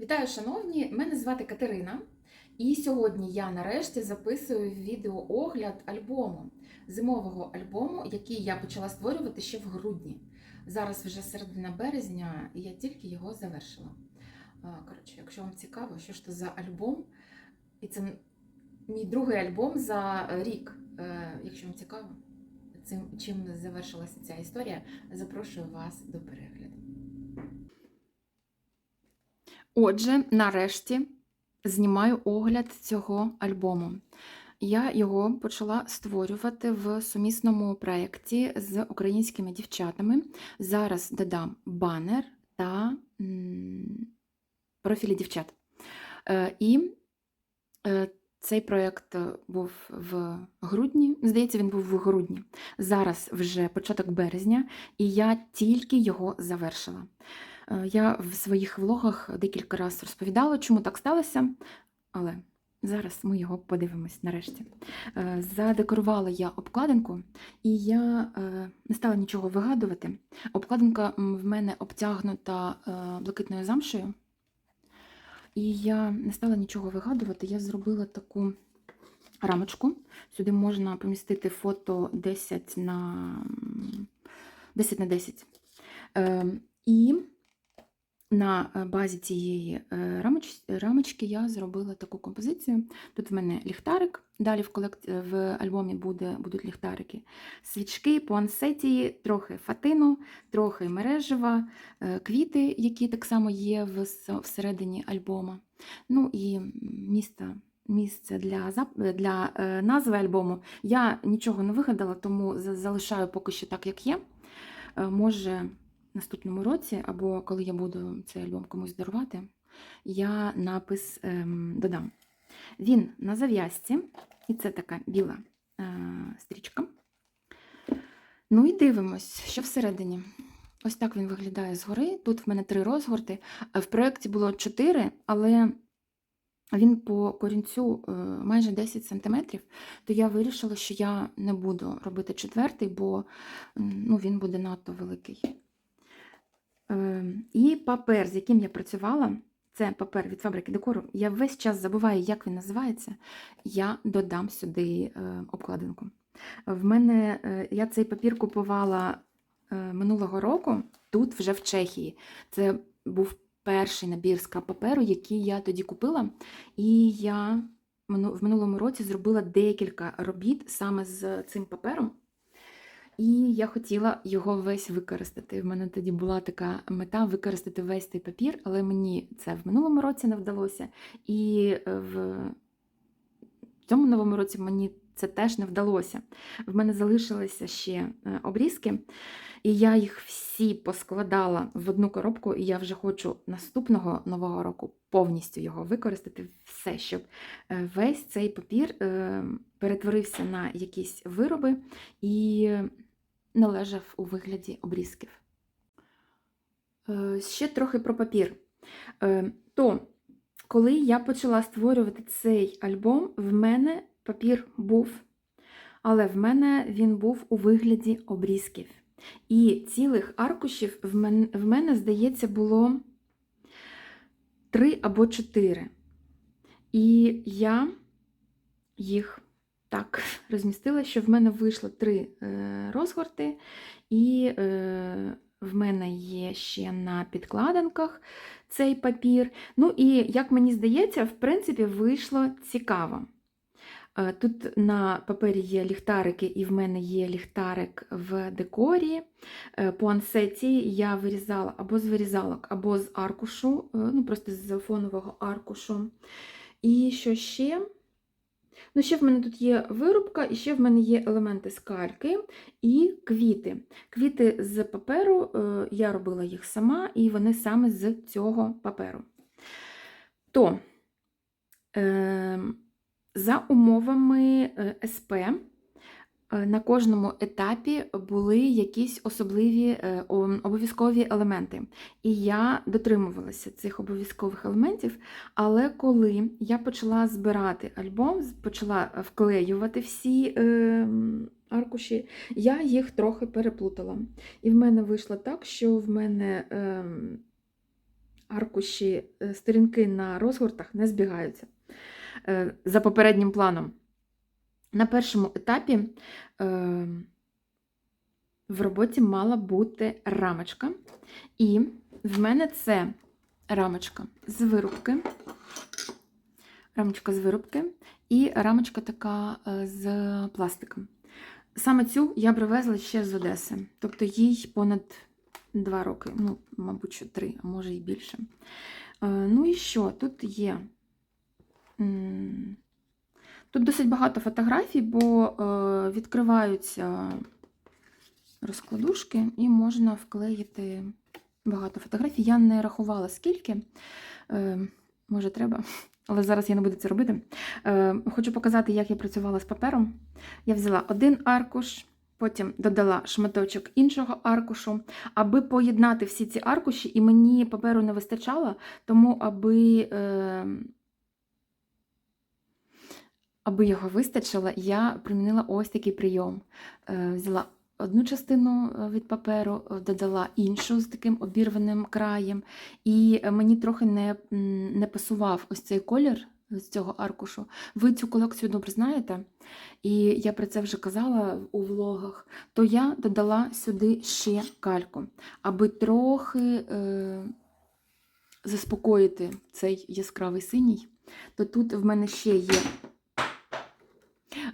Вітаю, шановні! Мене звати Катерина, і сьогодні я нарешті записую відеоогляд альбому, зимового альбому, який я почала створювати ще в грудні. Зараз вже середина березня, і я тільки його завершила. Коротше, якщо вам цікаво, що ж це за альбом, і це мій другий альбом за рік. Е, Якщо вам цікаво, цим чим завершилася ця історія, запрошую вас до перегляду. Отже, нарешті знімаю огляд цього альбому. Я його почала створювати в сумісному проєкті з українськими дівчатами. Зараз додам банер та профілі дівчат. Е, І е, цей проєкт був в грудні, здається, він був в грудні. Зараз вже початок березня, і я тільки його завершила. Е, Я в своїх влогах декілька разів розповідала, чому так сталося, але зараз ми його подивимось нарешті. Е, Задекорувала я обкладинку, і я е, не стала нічого вигадувати. Обкладинка в мене обтягнута блакитною замшею. І я не стала нічого вигадувати. Я зробила таку рамочку. Сюди можна помістити фото 10 на 10 на 10. Е, І на е, базі цієї е, рамоч- рамочки я зробила таку композицію. Тут в мене ліхтарик, далі в, колект... в альбомі буде, будуть ліхтарики, свічки, пуансетії, трохи фатину, трохи мережева, е, квіти, які так само є в... всередині альбома. Ну і місто. Місце для для е, назви альбому. Я нічого не вигадала, тому залишаю поки що так, як є. Е, Може, наступному році, або коли я буду цей альбом комусь дарувати, я напис ем, додам. Він на зав'язці, і це така біла е, стрічка. Ну і дивимось, що всередині. Ось так він виглядає згори. Тут в мене три розгорти. Е, В проєкті було чотири, але він по корінцю е, майже 10 см, то я вирішила, що я не буду робити четвертий, бо ну, він буде надто великий. Е, І папер, з яким я працювала, це папер від фабрики декору. Я весь час забуваю, як він називається. Я додам сюди е, обкладинку. В мене е, я цей папір купувала е, минулого року тут, вже в Чехії. Це був перший набір скраб паперу, який я тоді купила. І я в минулому році зробила декілька робіт саме з цим папером. І я хотіла його весь використати. В мене тоді була така мета використати весь цей папір, але мені це в минулому році не вдалося. І е, в цьому новому році мені це теж не вдалося. В мене залишилися ще е, обрізки, і я їх всі поскладала в одну коробку, і я вже хочу наступного нового року повністю його використати, все, щоб е, весь цей папір перетворився на якісь вироби і не лежав у вигляді обрізків. Е, Ще трохи про папір. Е, То, коли я почала створювати цей альбом, в мене папір був, але в мене він був у вигляді обрізків. І цілих аркушів в мене, в мене здається, було три або чотири. І я їх так розмістила, що в мене вийшло три е, розгорти, і е, в мене є ще на підкладинках цей папір. Ну і, як мені здається, в принципі, вийшло цікаво. Е, Тут на папері є ліхтарики, і в мене є ліхтарик в декорі. По ансеті я вирізала або з вирізалок, або з аркушу, ну просто з фонового аркушу. І що ще? Ну, ще в мене тут є вирубка, і ще в мене є елементи скальки і квіти. Квіти з паперу, е, я робила їх сама, і вони саме з цього паперу. То, е, за умовами е, СП, на кожному етапі були якісь особливі е, обов'язкові елементи. І я дотримувалася цих обов'язкових елементів. Але коли я почала збирати альбом, почала е, вклеювати всі е, аркуші, я їх трохи переплутала. І в мене вийшло так, що в мене ем, аркуші, е, сторінки на розгортах не збігаються е, за попереднім планом. На першому етапі е, в роботі мала бути рамочка, і в мене це рамочка з вирубки, рамочка з вирубки і рамочка така е, з пластиком. Саме цю я привезла ще з Одеси, тобто їй понад два роки, ну, мабуть, що три, а може і більше. Е, Ну і що? Тут є. Тут досить багато фотографій, бо е, відкриваються розкладушки і можна вклеїти багато фотографій. Я не рахувала скільки, е, може треба, але зараз я не буду це робити. Е, Хочу показати, як я працювала з папером. Я взяла один аркуш, потім додала шматочок іншого аркушу, аби поєднати всі ці аркуші, і мені паперу не вистачало, тому аби. Е, Аби його вистачило, я примінила ось такий прийом. Е, Взяла одну частину е, від паперу, е, додала іншу з таким обірваним краєм, і мені трохи не, не пасував ось цей колір з цього аркушу. Ви цю колекцію добре знаєте, і я про це вже казала у влогах, то я додала сюди ще кальку, аби трохи е, заспокоїти цей яскравий синій. То тут в мене ще є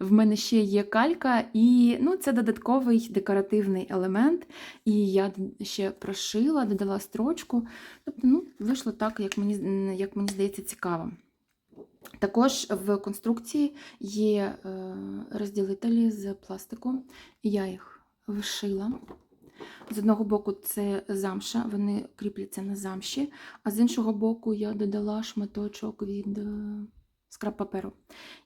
в мене ще є калька, і ну, це додатковий декоративний елемент. І я ще прошила, додала строчку. Тобто, ну, вийшло так, як мені, як мені здається, цікаво. Також в конструкції є е, розділителі з пластику, і я їх вишила. З одного боку це замша, вони кріпляться на замші, а з іншого боку я додала шматочок від е, скраб паперу.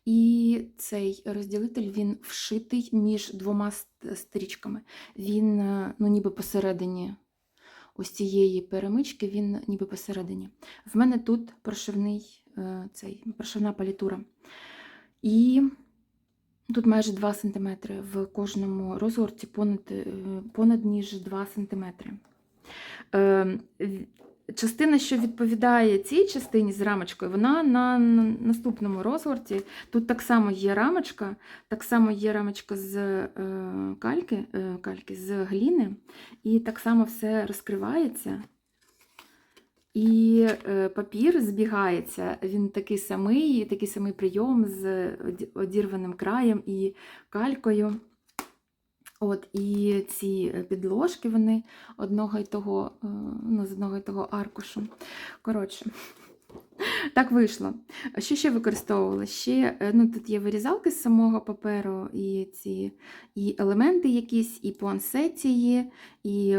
І цей розділитель він вшитий між двома стрічками. Він е, ну, ніби посередині ось цієї перемички, він ніби посередині. В мене тут прошивний е, цей, прошивна палітура. І тут майже 2 см в кожному розгорті понад, е, понад ніж 2 см. Частина, що відповідає цій частині з рамочкою, вона на наступному розгорті. Тут так само є рамочка, так само є рамочка з е, кальки, е, кальки, з гліни, і так само все розкривається. І е, папір збігається, він такий самий, такий самий прийом з одірваним краєм і калькою. От, і ці е, підложки вони одного і того, е, ну, з одного і того аркушу. Коротше, так вийшло. Що ще використовувала? Ще е, ну, тут є вирізалки з самого паперу, і ці і елементи якісь, і пуансеті є, і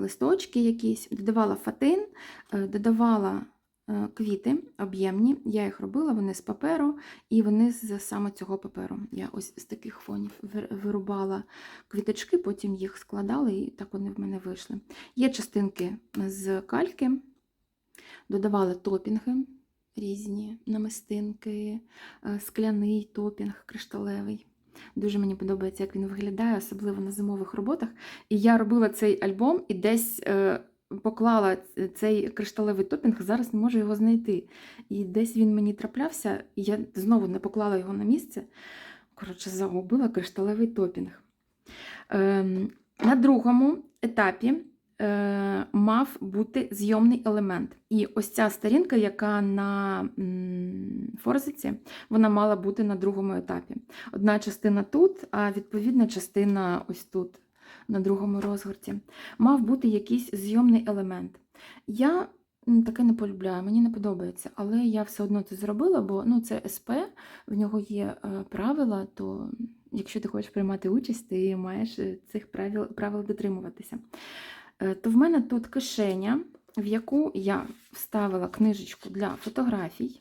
листочки якісь. Додавала фатин, додавала квіти об'ємні. Я їх робила, вони з паперу, і вони з саме цього паперу. Я ось з таких фонів вирубала квіточки, потім їх складала, і так вони в мене вийшли. Є частинки з кальки, додавала топінги різні намистинки, е, скляний топінг кришталевий. Дуже мені подобається, як він виглядає, особливо на зимових роботах. І я робила цей альбом і десь е, поклала цей кришталевий топінг, зараз не можу його знайти. І десь він мені траплявся, і я знову не поклала його на місце. Коротше, загубила кришталевий топінг. Ем, на другому етапі е, мав бути зйомний елемент. І ось ця сторінка, яка на форзиці, вона мала бути на другому етапі. Одна частина тут, а відповідна частина ось тут, на другому розгорті. Мав бути якийсь зйомний елемент. Я таке не полюбляю, мені не подобається, але я все одно це зробила, бо ну, це СП, в нього є е, правила, то якщо ти хочеш приймати участь, ти маєш е, цих правил, правил дотримуватися. Е, То в мене тут кишеня, в яку я вставила книжечку для фотографій.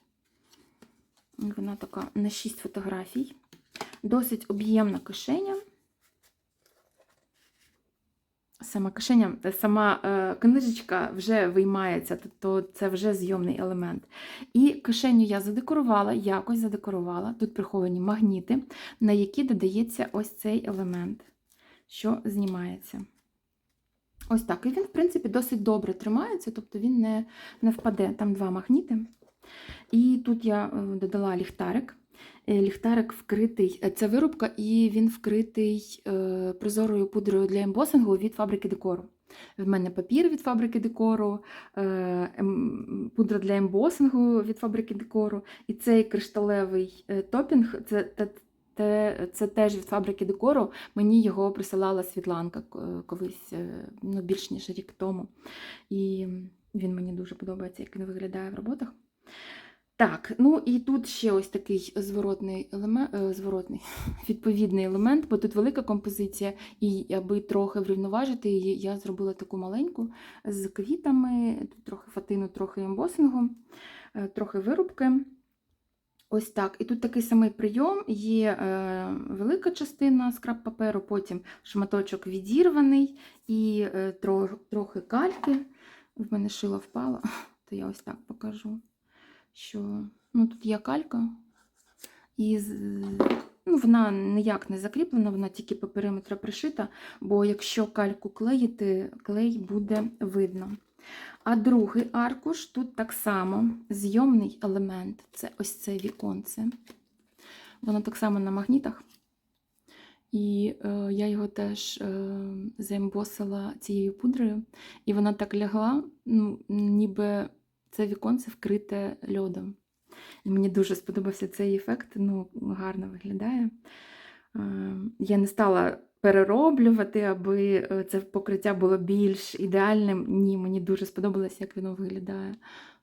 Вона така на 6 фотографій. Досить об'ємна кишеня. Сама кишеня, е, сама е, книжечка вже виймається, тобто це вже зйомний елемент. І кишеню я задекорувала, якось задекорувала. Тут приховані магніти, на які додається ось цей елемент, що знімається. Ось так. І він, в принципі, досить добре тримається, тобто він не, не впаде. Там два магніти. І тут я е, додала ліхтарик. Е, Ліхтарик вкритий, е, це вирубка, і він вкритий е, прозорою пудрою для ембосингу від фабрики декору. В мене папір від фабрики декору, ем, пудра для ембосингу від фабрики декору. І цей кришталевий топінг це, те- це теж від фабрики декору. Мені його присилала Світланка колись ну, більш ніж рік тому. І він мені дуже подобається, як він виглядає в роботах. Так, ну і тут ще ось такий зворотний елемент, зворотний, відповідний елемент, бо тут велика композиція, і аби трохи врівноважити її, я зробила таку маленьку з квітами, тут трохи фатину, трохи ембосингу, е, трохи вирубки. Ось так. І тут такий самий прийом, є е, велика частина скраб паперу, потім шматочок відірваний і е, трохи кальки. В мене шило впало, то я ось так покажу що ну, тут є калька, і ну, вона ніяк не закріплена, вона тільки по периметру пришита, бо якщо кальку клеїти, клей буде видно. А другий аркуш тут так само зйомний елемент це ось це віконце. Воно так само на магнітах. І е, я його теж е, заембосила цією пудрою, і вона так лягла, ну, ніби це віконце вкрите льодом. І мені дуже сподобався цей ефект, ну, гарно виглядає. Е, Я не стала перероблювати, аби е, це покриття було більш ідеальним. Ні, мені дуже сподобалось, як воно виглядає.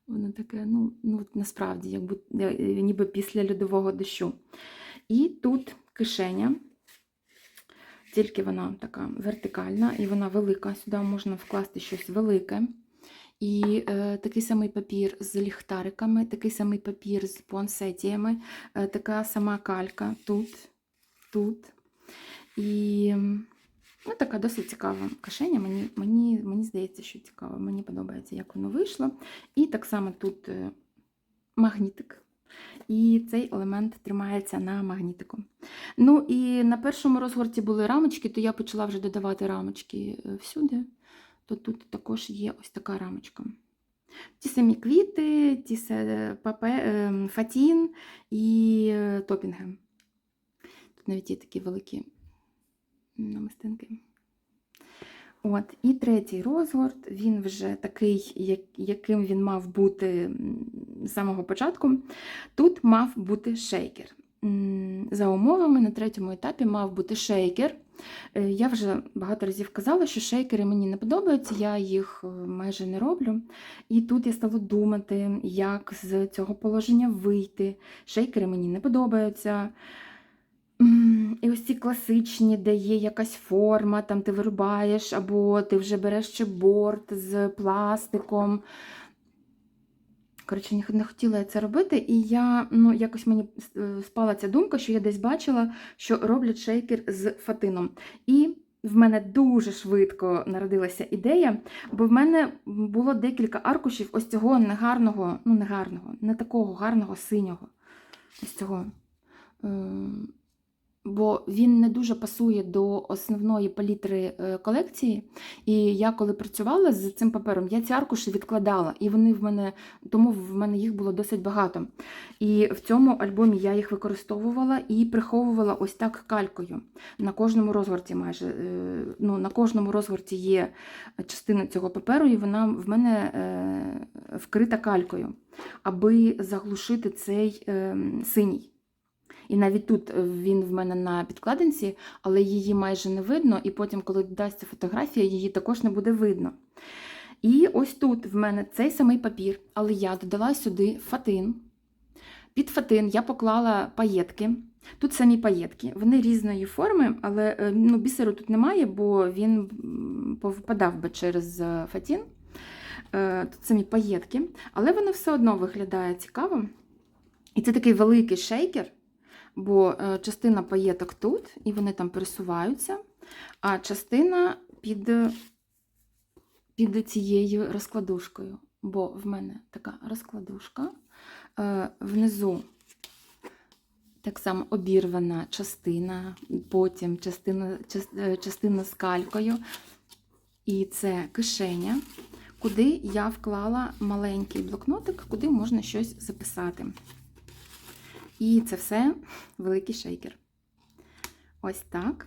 Воно таке, ну, ну насправді, як бу- е, ніби після льодового дощу. І тут кишеня. Тільки вона така вертикальна і вона велика. Сюди можна вкласти щось велике. І е, такий самий папір з ліхтариками, такий самий папір з пуансетіями, е, така сама калька тут, тут. І ну, така досить цікава кишеня. Мені, мені, мені здається, що цікаво. Мені подобається, як воно вийшло. І так само тут е, магнітик. І цей елемент тримається на магнітику. Ну і на першому розгорті були рамочки, то я почала вже додавати рамочки е, всюди то тут також є ось така рамочка. Ті самі квіти, ті папе, ем, фатін і е, топінги. Тут навіть є такі великі намистинки. От, і третій розгорт, він вже такий, як- яким він мав бути з самого початку. Тут мав бути шейкер. За умовами на третьому етапі мав бути шейкер. Е, Я вже багато разів казала, що шейкери мені не подобаються, я їх е, майже не роблю. І тут я стала думати, як з цього положення вийти. Шейкери мені не подобаються. І ось ці класичні, де є якась форма, там ти вирубаєш, або ти вже береш чеборд з пластиком. Коротше, не хотіла я це робити, і я, ну, якось мені е, спала ця думка, що я десь бачила, що роблять шейкер з фатином. І в мене дуже швидко народилася ідея, бо в мене було декілька аркушів ось цього негарного, ну не гарного, не такого гарного синього. Ось цього. Ем, Бо він не дуже пасує до основної палітри е, колекції. І я коли працювала з цим папером, я ці аркуші відкладала, і вони в мене, тому в мене їх було досить багато. І в цьому альбомі я їх використовувала і приховувала ось так калькою. На кожному розгорті майже е, ну, на кожному розгорті є частина цього паперу, і вона в мене е, вкрита калькою, аби заглушити цей е, синій. І навіть тут е, він в мене на підкладинці, але її майже не видно, і потім, коли додасться фотографія, її також не буде видно. І ось тут в мене цей самий папір, але я додала сюди фатин. Під фатин я поклала паєтки. Тут самі паєтки. Вони різної форми, але е, ну, бісеру тут немає, бо він повпадав би через е, фатін. Тут самі паєтки, але воно все одно виглядає цікаво. І це такий великий шейкер, бо е, частина паєток тут, і вони там пересуваються, а частина під, під цією розкладушкою. Бо в мене така розкладушка. Е, Внизу так само обірвана частина, потім частина, е, частина з калькою. І це кишеня, куди я вклала маленький блокнотик, куди можна щось записати. І це все великий шейкер. Ось так.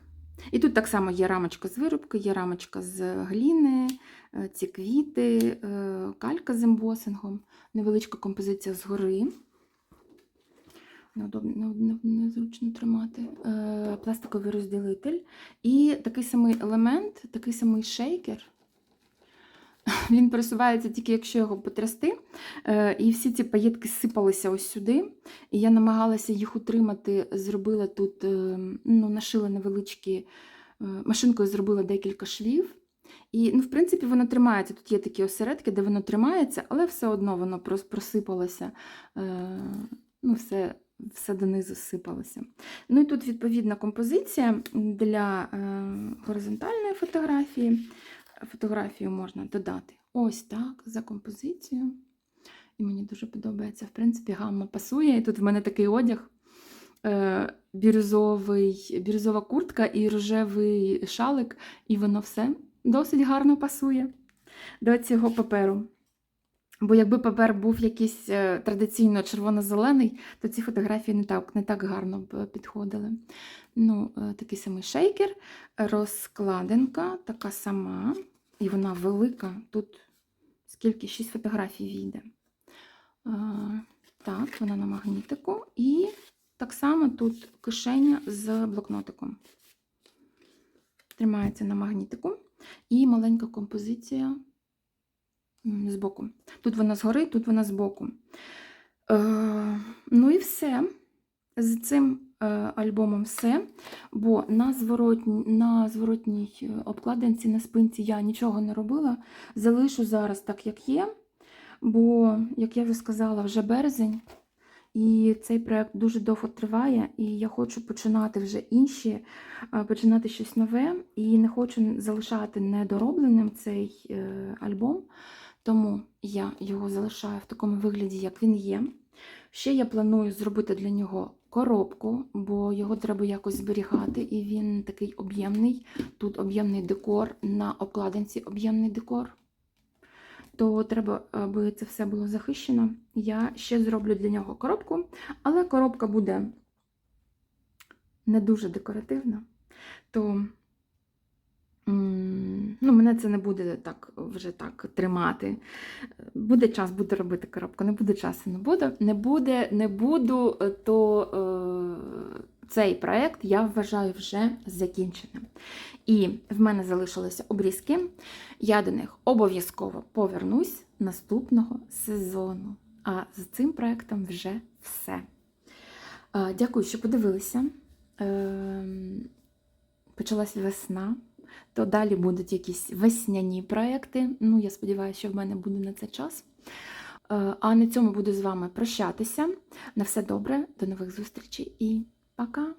І тут так само є рамочка з виробки, є рамочка з гліни, е, ці квіти, е, калька з ембосингом, невеличка композиція згори. Неудобно, не- не- незручно тримати. Е, Пластиковий розділитель. І такий самий елемент, такий самий шейкер. Він пересувається тільки якщо його потрясти. Е, І всі ці паєтки сипалися ось сюди. І я намагалася їх утримати, зробила тут, е, ну, нашила невеличкі, е, машинкою зробила декілька швів. І, ну, в принципі, воно тримається. Тут є такі осередки, де воно тримається, але все одно воно просипалося. Ну, все, все донизу сипалося. Ну і тут відповідна композиція для горизонтальної фотографії. Фотографію можна додати ось так за композицію. І мені дуже подобається. В принципі, гамма пасує. І тут в мене такий одяг. е, Бірюзовий, бірюзова куртка і рожевий шалик, і воно все досить гарно пасує до цього паперу. Бо якби папер був якийсь е, традиційно червоно-зелений, то ці фотографії не так, не так гарно б підходили. Ну, е, такий самий шейкер, розкладинка така сама, і вона велика. Тут скільки? 6 фотографій війде. Е, Так, вона на магнітику. І так само тут кишеня з блокнотиком. Тримається на магнітику. І маленька композиція збоку. Тут вона згори, тут вона збоку. Е, ну і все. З цим альбомом все. Бо на, зворотні, на зворотній е, обкладинці, на спинці я нічого не робила. Залишу зараз так, як є. Бо, як я вже сказала, вже березень. І цей проект дуже довго триває, і я хочу починати вже інші, е, починати щось нове, і не хочу залишати недоробленим цей е, альбом, тому я його залишаю в такому вигляді, як він є. Ще я планую зробити для нього коробку, бо його треба якось зберігати, і він такий об'ємний. Тут об'ємний декор, на обкладинці об'ємний декор то треба, аби це все було захищено. Я ще зроблю для нього коробку, але коробка буде не дуже декоративна, то ну, мене це не буде так вже так тримати. Буде час, буду робити коробку, не буде часу, не буду. Не буде, не буду, е, то е, цей проект я вважаю вже закінченим. І в мене залишилися обрізки. Я до них обов'язково повернусь наступного сезону. А з цим проектом вже все. Е, Дякую, що подивилися. Ем, Почалась весна, то далі будуть якісь весняні проекти. Ну, я сподіваюся, що в мене буде на це час. Е, А на цьому буду з вами прощатися. На все добре, до нових зустрічей і пока!